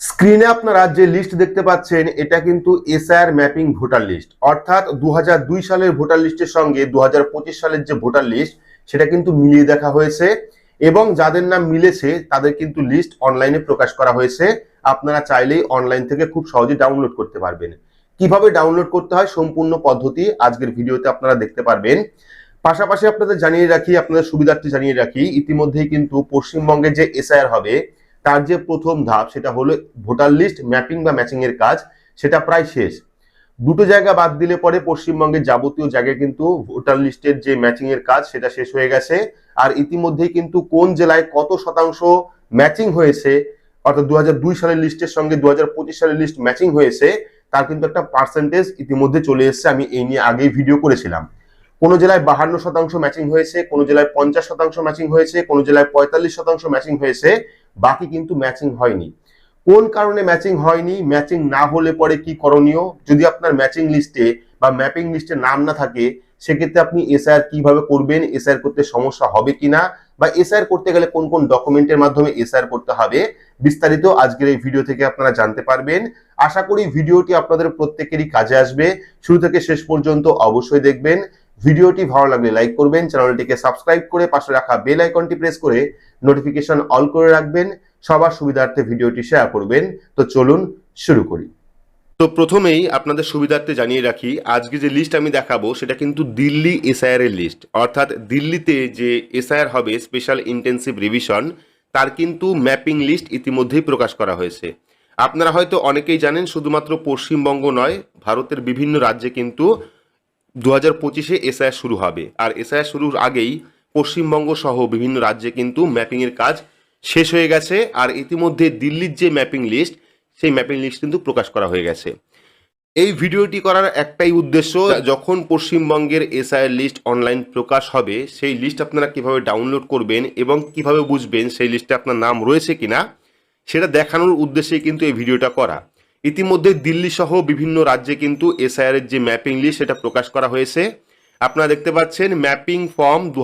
স্ক্রিনে আপনারা যে লিস্ট দেখতে পাচ্ছেন, এটা কিন্তু এসআইআর ম্যাপিং ভোটার লিস্ট অর্থাৎ দু হাজার দুই সালের ভোটার লিস্টের সঙ্গে দু হাজার পঁচিশ সালের যে ভোটার লিস্ট সেটা কিন্তু মিলিয়ে দেখা হয়েছে। এবং যাদের নাম মিলেছে, তাদের কিন্তু লিস্ট অনলাইনে প্রকাশ করা হয়েছে। আপনারা চাইলেই অনলাইন থেকে খুব সহজে ডাউনলোড করতে পারবেন। কীভাবে ডাউনলোড করতে হয়, সম্পূর্ণ পদ্ধতি আজকের ভিডিওতে আপনারা দেখতে পারবেন। পাশাপাশি আপনাদের জানিয়ে রাখি, আপনাদের সুবিধার্থে জানিয়ে রাখি, ইতিমধ্যেই কিন্তু পশ্চিমবঙ্গে যে এসআইআর হবে তার যে প্রথম ধাপ, সেটা হলো ভোটার লিস্ট, ম্যাপিং বা ম্যাচিং এর কাজ, সেটা প্রায় শেষ। দুটো জায়গা বাদ দিলে পরে পশ্চিমবঙ্গের যাবতীয় জায়গায় কিন্তু ভোটার লিস্টের যে ম্যাচিং এর কাজ, সেটা শেষ হয়ে গেছে। আর ইতিমধ্যেই কিন্তু কোন জেলায় কত শতাংশ ম্যাচিং হয়েছে, অর্থাৎ দুহাজার দুই সালের লিস্টের সঙ্গে দু হাজার পঁচিশ সালের লিস্ট ম্যাচিং হয়েছে, তার কিন্তু একটা পার্সেন্টেজ ইতিমধ্যে চলে এসেছে, আমি এই নিয়ে আগেই ভিডিও করেছিলাম। কোনো জেলায় বাহান্ন শতাংশ ম্যাচিং হয়েছে, কোনো জেলায় পঞ্চাশ শতাংশ ম্যাচিং হয়েছে, কোনো জেলায় পঁয়তাল্লিশ শতাংশ ম্যাচিং হয়েছে বাকি কিন্তু ম্যাচিং হয়নি। কোন কারণে ম্যাচিং হয়নি ম্যাচিং না হলে পরে কি করণীয়? যদি আপনার ম্যাচিং লিস্টে বা ম্যাপিং লিস্টে নাম না থাকে, সেক্ষেত্রে আপনি এসআইআর কীভাবে করবেন এসআইআর করতে সমস্যা হবে কিনা, বা এসআইআর করতে গেলে কোন কোন ডকুমেন্টের মাধ্যমে এসআইআর করতে হবে, বিস্তারিত আজকের এই ভিডিও থেকে আপনারা জানতে পারবেন। আশা করি ভিডিওটি আপনাদের প্রত্যেকেরই কাজে আসবে। শুরু থেকে শেষ পর্যন্ত অবশ্যই দেখবেন। ভিডিওটি ভালো লাগলে লাইক করবেন, চ্যানেলটিকে সাবস্ক্রাইব করে পাশে রাখা বেল আইকনটি প্রেস করে নোটিফিকেশন অল করে রাখবেন, সবার সুবিধার্থে ভিডিওটি শেয়ার করবেন। তো চলুন শুরু করি। তো প্রথমেই আপনাদের সুবিধার্থে জানিয়ে রাখি, আজকে যে লিস্ট আমি দেখাবো সেটা কিন্তু দিল্লি এসআইআর লিস্ট অর্থাৎ দিল্লিতে যে এসআইআর হবে স্পেশাল ইন্টেন্সিভ রিভিশন তার কিন্তু ম্যাপিং লিস্ট ইতিমধ্যেই প্রকাশ করা হয়েছে। আপনারা হয়তো অনেকেই জানেন, শুধুমাত্র পশ্চিমবঙ্গ নয়, ভারতের বিভিন্ন রাজ্যে কিন্তু দু হাজার পঁচিশে এসআইআর শুরু হবে। আর এসআইআর শুরুর আগেই পশ্চিমবঙ্গ সহ বিভিন্ন রাজ্যে কিন্তু ম্যাপিংয়ের কাজ শেষ হয়ে গেছে। আর ইতিমধ্যে দিল্লির যে ম্যাপিং লিস্ট, সেই ম্যাপিং লিস্ট কিন্তু প্রকাশ করা হয়ে গেছে। এই ভিডিওটি করার একটাই উদ্দেশ্য, যখন পশ্চিমবঙ্গের এসআইআর লিস্ট অনলাইন প্রকাশ হবে, সেই লিস্ট আপনারা কীভাবে ডাউনলোড করবেন এবং কীভাবে বুঝবেন সেই লিস্টে আপনার নাম রয়েছে কিনা, সেটা দেখানোর উদ্দেশ্যেই কিন্তু এই ভিডিওটা করা। ইতিমধ্যে দিল্লি সহ বিভিন্ন রাজ্যে কিন্তু এসআইআর এর যে ম্যাপিং লিস্ট সেটা প্রকাশ করা হয়েছে। আপনারা দেখতে পাচ্ছেন ম্যাপিং ফর্ম দু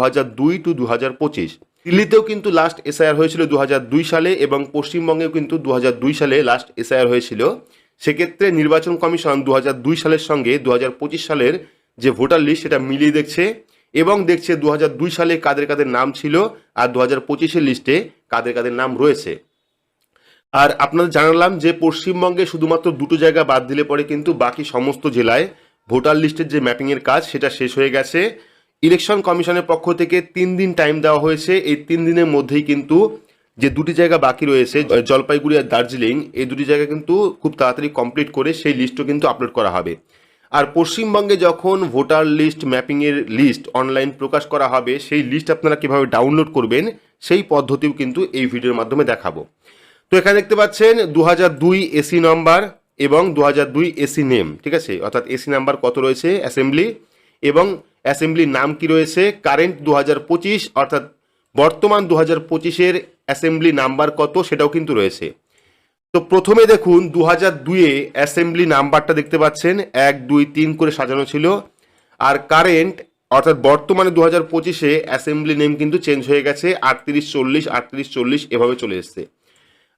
টু দু পঁচিশ। দিল্লিতেও কিন্তু লাস্ট এসআইআর হয়েছিল দু হাজার দুই সালে এবং পশ্চিমবঙ্গেও কিন্তু দু হাজার দুই সালে লাস্ট এসআইআর হয়েছিল। সেক্ষেত্রে নির্বাচন কমিশন দু হাজার দুই সালের সঙ্গে দু হাজার পঁচিশ সালের যে ভোটার লিস্ট সেটা মিলিয়ে দেখছে এবং দেখছে দু হাজার দুই সালে কাদের কাদের নাম ছিল আর দু হাজার লিস্টে কাদের কাদের নাম রয়েছে। আর আপনাদের জানালাম যে পশ্চিমবঙ্গে শুধুমাত্র দুটো জায়গা বাদ দিলে পরে কিন্তু বাকি সমস্ত জেলায় ভোটার লিস্টের যে ম্যাপিংয়ের কাজ সেটা শেষ হয়ে গেছে। ইলেকশন কমিশনের পক্ষ থেকে তিন দিন টাইম দেওয়া হয়েছে। এই তিন দিনের মধ্যেই কিন্তু যে দুটি জায়গা বাকি রয়েছে জলপাইগুড়ি আর দার্জিলিং, এই দুটি জায়গা কিন্তু খুব তাড়াতাড়ি কমপ্লিট করে সেই লিস্টও কিন্তু আপলোড করা হবে। আর পশ্চিমবঙ্গে যখন ভোটার লিস্ট ম্যাপিংয়ের লিস্ট অনলাইন প্রকাশ করা হবে, সেই লিস্ট আপনারা কীভাবে ডাউনলোড করবেন, সেই পদ্ধতিও কিন্তু এই ভিডিওর মাধ্যমে দেখাবো। তো এখানে দেখতে পাচ্ছেন দু দুই এসি নাম্বার এবং দু দুই এসি নেম ঠিক আছে? অর্থাৎ এসি নাম্বার কত রয়েছে? অ্যাসেম্বলি এবং অ্যাসেম্বলির নাম কি রয়েছে? কারেন্ট দু অর্থাৎ বর্তমান দু হাজার পঁচিশের অ্যাসেম্বলি নাম্বার কত সেটাও কিন্তু রয়েছে। তো প্রথমে দেখুন দু হাজার দুইয়ে অ্যাসেম্বলি নাম্বারটা দেখতে পাচ্ছেন, এক, দুই, তিন করে সাজানো ছিল। আর কারেন্ট অর্থাৎ বর্তমানে দু হাজার পঁচিশে অ্যাসেম্বলি নেম কিন্তু চেঞ্জ হয়ে গেছে, আটত্রিশ, চল্লিশ আটত্রিশ, চল্লিশ, এভাবে চলে এসছে।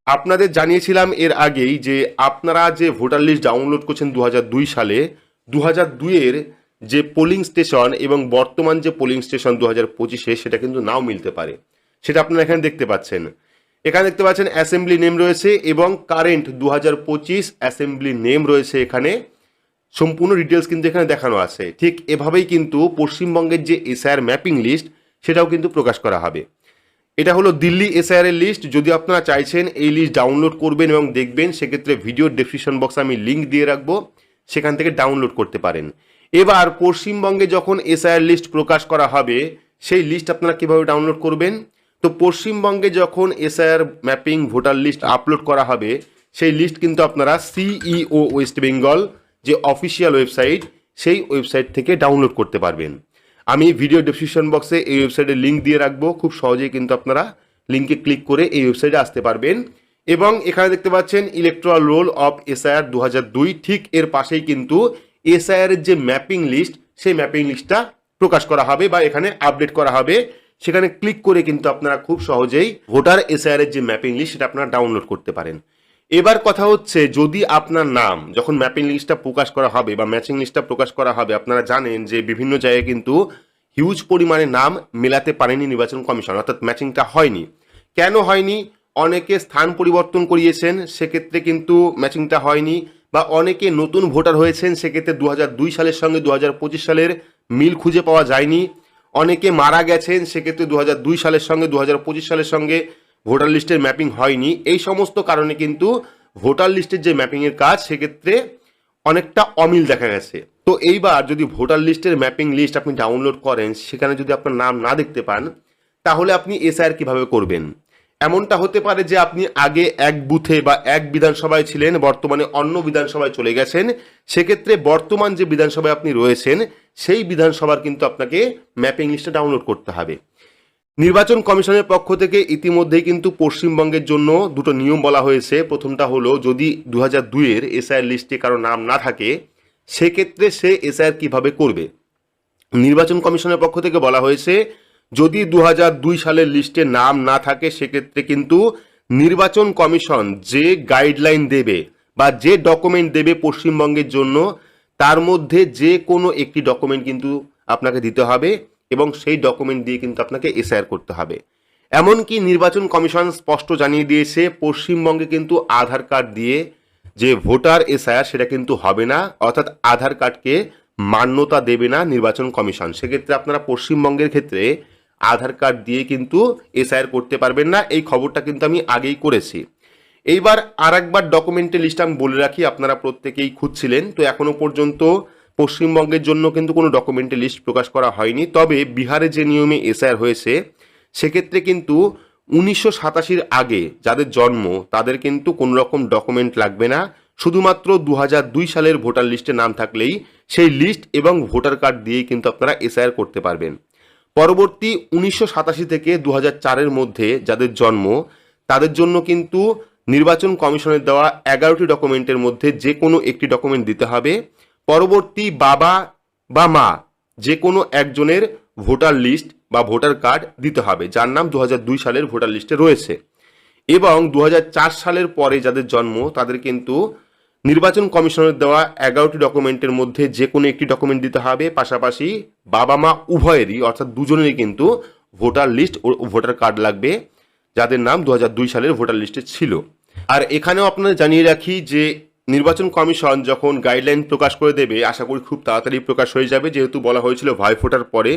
আপনাদের জানিয়েছিলাম এর আগেই যে আপনারা যে ভোটার লিস্ট ডাউনলোড করছেন দু হাজার দুই সালে দু হাজার দুইয়ের যে পোলিং স্টেশন এবং বর্তমান যে পোলিং স্টেশন দু হাজার পঁচিশে, সেটা কিন্তু নাও মিলতে পারে। সেটা আপনারা এখানে দেখতে পাচ্ছেন। এখানে দেখতে পাচ্ছেন অ্যাসেম্বলি নেম রয়েছে এবং কারেন্ট দু হাজার পঁচিশ অ্যাসেম্বলি নেম রয়েছে এখানে। সম্পূর্ণ ডিটেলস কিন্তু এখানে দেখানো আছে। ঠিক এভাবেই কিন্তু পশ্চিমবঙ্গের যে এসআইআর ম্যাপিং লিস্ট সেটাও কিন্তু প্রকাশ করা হবে। এটা হলো দিল্লি এসআইআর এর লিস্ট যদি আপনারা চাইছেন এই লিস্ট ডাউনলোড করবেন এবং দেখবেন, সেক্ষেত্রে ভিডিও ডেসক্রিপশন বক্সে আমি লিঙ্ক দিয়ে রাখব। সেখান থেকে ডাউনলোড করতে পারেন। এবার পশ্চিমবঙ্গে যখন এসআইআর লিস্ট প্রকাশ করা হবে, সেই লিস্ট আপনারা কীভাবে ডাউনলোড করবেন? তো পশ্চিমবঙ্গে যখন SIR mapping voter list upload করা হবে, সেই লিস্ট কিন্তু আপনারা সিইও ওয়েস্ট বেঙ্গল যে অফিসিয়াল ওয়েবসাইট সেই ওয়েবসাইট থেকে ডাউনলোড করতে পারবেন। আমি ভিডিও ডেসক্রিপশন বক্সে এই ওয়েবসাইটের লিঙ্ক দিয়ে রাখব। খুব সহজেই কিন্তু আপনারা লিঙ্কে ক্লিক করে এই ওয়েবসাইটে আসতে পারবেন। এবং এখানে দেখতে পাচ্ছেন ইলেকট্রাল রোল অফ এসআইআর দু দুই। ঠিক এর পাশেই কিন্তু এসআইআর এর যে ম্যাপিং লিস্ট সেই ম্যাপিং লিস্টটা প্রকাশ করা হবে বা এখানে আপডেট করা হবে। সেখানে ক্লিক করে কিন্তু আপনারা খুব সহজেই ভোটার এসআইআর এর যে ম্যাপিং লিস্ট সেটা আপনারা ডাউনলোড করতে পারেন। এবার কথা হচ্ছে, যদি আপনার নাম, যখন ম্যাপিং লিস্টটা প্রকাশ করা হবে বা ম্যাচিং লিস্টটা প্রকাশ করা হবে, আপনারা জানেন যে বিভিন্ন জায়গায় কিন্তু হিউজ পরিমাণে নাম মেলাতে পারেনি নির্বাচন কমিশন, অর্থাৎ ম্যাচিংটা হয়নি। কেন হয়নি? অনেকে স্থান পরিবর্তন করিয়েছেন, সেক্ষেত্রে কিন্তু ম্যাচিংটা হয়নি, বা অনেকে নতুন ভোটার হয়েছেন, সেক্ষেত্রে দু দুই সালের সঙ্গে দু হাজার পঁচিশ সালের মিল খুঁজে পাওয়া যায়নি। অনেকে মারা গেছেন, সেক্ষেত্রে দু হাজার দুই সালের সঙ্গে দু হাজার পঁচিশ সালের সঙ্গে ভোটার লিস্টের ম্যাপিং হয়নি। এই সমস্ত কারণে কিন্তু ভোটার লিস্টের যে ম্যাপিংয়ের কাজ, সেক্ষেত্রে অনেকটা অমিল দেখা গেছে। তো এইবার যদি ভোটার লিস্টের ম্যাপিং লিস্ট আপনি ডাউনলোড করেন, সেখানে যদি আপনার নাম না দেখতে পান, তাহলে আপনি এসআইআর কীভাবে করবেন? এমনটা হতে পারে যে আপনি আগে এক বুথে বা এক বিধানসভায় ছিলেন, বর্তমানে অন্য বিধানসভায় চলে গেছেন। সেক্ষেত্রে বর্তমান যে বিধানসভায় আপনি রয়েছেন, সেই বিধানসভার কিন্তু আপনাকে ম্যাপিং লিস্টটা ডাউনলোড করতে হবে। নির্বাচন কমিশনের পক্ষ থেকে ইতিমধ্যেই কিন্তু পশ্চিমবঙ্গের জন্য দুটো নিয়ম বলা হয়েছে। প্রথমটা হলো, যদি দু হাজার দুইয়ের এসআইআর লিস্টে কারও নাম না থাকে, সেক্ষেত্রে সে এসআইআর কীভাবে করবে? নির্বাচন কমিশনের পক্ষ থেকে বলা হয়েছে, যদি দু দুই সালের লিস্টে নাম না থাকে, সেক্ষেত্রে কিন্তু নির্বাচন কমিশন যে গাইডলাইন দেবে বা যে ডকুমেন্ট দেবে পশ্চিমবঙ্গের জন্য, তার মধ্যে যে কোনো একটি ডকুমেন্ট কিন্তু আপনাকে দিতে হবে। এবং সেই ডকুমেন্ট দিয়ে কিন্তু আপনাকে এসআইআর করতে হবে। এমনকি নির্বাচন কমিশন স্পষ্ট জানিয়ে দিয়েছে, পশ্চিমবঙ্গে কিন্তু আধার কার্ড দিয়ে যে ভোটার এসআইআর সেটা কিন্তু হবে না, অর্থাৎ আধার কার্ডকে মান্যতা দেবে না নির্বাচন কমিশন। সেক্ষেত্রে আপনারা পশ্চিমবঙ্গের ক্ষেত্রে আধার কার্ড দিয়ে কিন্তু এসআইআর করতে পারবেন না, এই খবরটা কিন্তু আমি আগেই করেছি। এইবার আর একবার ডকুমেন্টের লিস্ট আমি বলে রাখি, আপনারা প্রত্যেকেই খুঁজছিলেন, তো এখনও পর্যন্ত পশ্চিমবঙ্গের জন্য কিন্তু কোনো ডকুমেন্টের লিস্ট প্রকাশ করা হয়নি। তবে বিহারে যে নিয়মে এসআইআর হয়েছে, সেক্ষেত্রে কিন্তু উনিশশো সাতাশির আগে যাদের জন্ম, তাদের কিন্তু কোনো রকম ডকুমেন্ট লাগবে না। শুধুমাত্র দু দুই সালের ভোটার লিস্টে নাম থাকলেই সেই লিস্ট এবং ভোটার কার্ড দিয়েই কিন্তু আপনারা এসআইআর করতে পারবেন। পরবর্তী উনিশশো সাতাশি থেকে দু চারের মধ্যে যাদের জন্ম, তাদের জন্য কিন্তু নির্বাচন কমিশনের দেওয়া এগারোটি ডকুমেন্টের মধ্যে যে কোনো একটি ডকুমেন্ট দিতে হবে। পরবর্তী বাবা বা মা যে কোনো একজনের ভোটার লিস্ট বা ভোটার কার্ড দিতে হবে, যার নাম দু হাজার দুই সালের ভোটার লিস্টে রয়েছে। এবং দু হাজার চার সালের পরে যাদের জন্ম, তাদের কিন্তু নির্বাচন কমিশনের দেওয়া এগারোটি ডকুমেন্টের মধ্যে যে কোনো একটি ডকুমেন্ট দিতে হবে। পাশাপাশি বাবা মা উভয়েরই, অর্থাৎ দুজনেরই কিন্তু ভোটার লিস্ট ও ভোটার কার্ড লাগবে, যাদের নাম দু হাজার দুই সালের ভোটার লিস্টে ছিল। আর এখানেও আপনারা জানিয়ে রাখি যে নির্বাচন কমিশন যখন গাইডলাইন প্রকাশ করে দেবে, আশা করি খুব তাড়াতাড়ি প্রকাশ হয়ে যাবে। যেহেতু বলা হয়েছিল ভাই ফোটার পরে,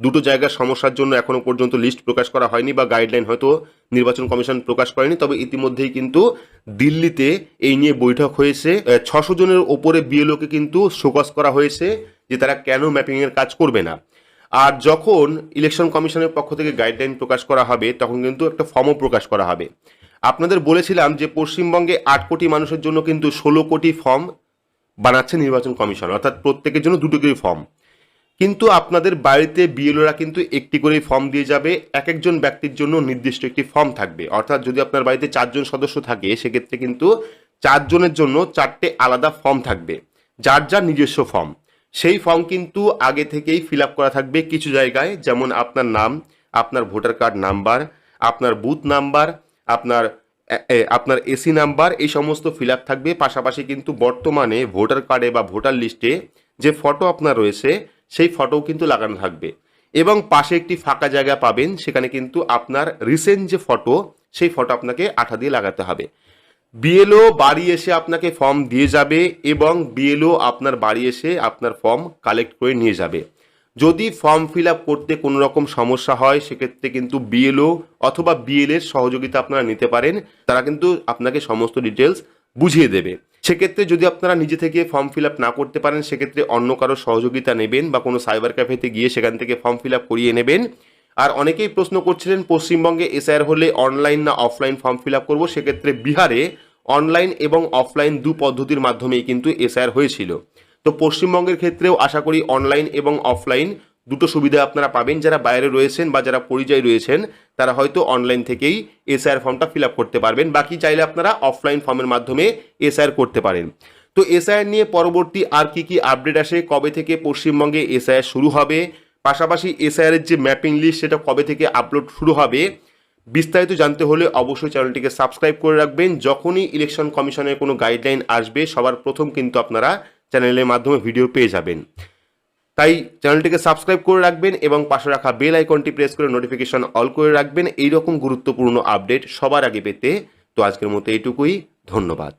দুটো জায়গার সমস্যার জন্য এখনও পর্যন্ত লিস্ট প্রকাশ করা হয়নি বা গাইডলাইন হয়তো নির্বাচন কমিশন প্রকাশ করেনি। তবে ইতিমধ্যেই কিন্তু দিল্লিতে এই নিয়ে বৈঠক হয়েছে। ছশো জনের ওপরে বিএলওকে কিন্তু শোকস করা হয়েছে যে তারা কেন ম্যাপিংয়ের কাজ করবে না। আর যখন ইলেকশন কমিশনের পক্ষ থেকে গাইডলাইন প্রকাশ করা হবে, তখন কিন্তু একটা ফর্মও প্রকাশ করা হবে। আপনাদের বলেছিলাম যে পশ্চিমবঙ্গে আট কোটি মানুষের জন্য কিন্তু ষোলো কোটি ফর্ম বানাচ্ছে নির্বাচন কমিশন, অর্থাৎ প্রত্যেকের জন্য দুটো করে ফর্ম। কিন্তু আপনাদের বাড়িতে বিএলওরা কিন্তু একটি করে ফর্ম দিয়ে যাবে এক একজন ব্যক্তির জন্য নির্দিষ্ট একটি ফর্ম থাকবে। অর্থাৎ যদি আপনার বাড়িতে চারজন সদস্য থাকে, সেক্ষেত্রে কিন্তু চারজনের জন্য চারটে আলাদা ফর্ম থাকবে, যার যার নিজস্ব ফর্ম। সেই ফর্ম কিন্তু আগে থেকেই ফিল করা থাকবে কিছু জায়গায়, যেমন আপনার নাম, আপনার ভোটার কার্ড নাম্বার, আপনার বুথ নাম্বার আপনার আপনার এসি নাম্বার এই সমস্ত ফিল থাকবে। পাশাপাশি কিন্তু বর্তমানে ভোটার কার্ডে বা ভোটার লিস্টে যে ফটো আপনার রয়েছে, সেই ফটোও কিন্তু লাগানো থাকবে। এবং পাশে একটি ফাঁকা জায়গা পাবেন, সেখানে কিন্তু আপনার রিসেন্ট যে ফটো সেই ফটো আপনাকে আঠা দিয়ে লাগাতে হবে। বিএলও বাড়ি এসে আপনাকে ফর্ম দিয়ে যাবে এবং বিএলও আপনার বাড়ি এসে আপনার ফর্ম কালেক্ট করে নিয়ে যাবে। যদি ফর্ম ফিল আপ করতে কোনো রকম সমস্যা হয়, সেক্ষেত্রে কিন্তু বিএলও অথবা বিএল এর সহযোগিতা আপনারা নিতে পারেন। তারা কিন্তু আপনাকে সমস্ত ডিটেলস বুঝিয়ে দেবে। সেক্ষেত্রে যদি আপনারা নিজে থেকে ফর্ম ফিল আপ না করতে পারেন, সেক্ষেত্রে অন্য কারও সহযোগিতা নেবেন বা কোনো সাইবার ক্যাফেতে গিয়ে সেখান থেকে ফর্ম ফিল আপ করিয়ে নেবেন। আর অনেকেই প্রশ্ন করছিলেন, পশ্চিমবঙ্গে এসআইআর হলে অনলাইন না অফলাইন ফর্ম ফিল আপ করব? সেক্ষেত্রে বিহারে অনলাইন এবং অফলাইন দু পদ্ধতির মাধ্যমেই কিন্তু এসআইআর হয়েছিল। তো পশ্চিমবঙ্গের ক্ষেত্রেও আশা করি অনলাইন এবং অফলাইন দুটো সুবিধা আপনারা পাবেন। যারা বাইরে রয়েছেন বা যারা পরিযায়ী রয়েছেন, তারা হয়তো অনলাইন থেকেই এসআইআর ফর্মটা ফিল করতে পারবেন। বাকি চাইলে আপনারা অফলাইন ফর্মের মাধ্যমে এসআইআর করতে পারেন। তো এসআইআর নিয়ে পরবর্তী আর কি কি আপডেট আসে, কবে থেকে পশ্চিমবঙ্গে এসআইআর শুরু হবে, পাশাপাশি এসআইআর এর যে ম্যাপিং লিস্ট সেটা কবে থেকে আপলোড শুরু হবে, বিস্তারিত জানতে হলে অবশ্যই চ্যানেলটিকে সাবস্ক্রাইব করে রাখবেন। যখনই ইলেকশন কমিশনের কোনো গাইডলাইন আসবে, সবার প্রথম কিন্তু আপনারা চ্যানেলের মাধ্যমে ভিডিও পেয়ে যাবেন। তাই চ্যানেলটিকে সাবস্ক্রাইব করে রাখবেন এবং পাশে রাখা বেল আইকনটি প্রেস করে নোটিফিকেশন অল করে রাখবেন। এইরকম গুরুত্বপূর্ণ আপডেট সবার আগে পেতে। তো আজকের মতো এইটুকুই। ধন্যবাদ।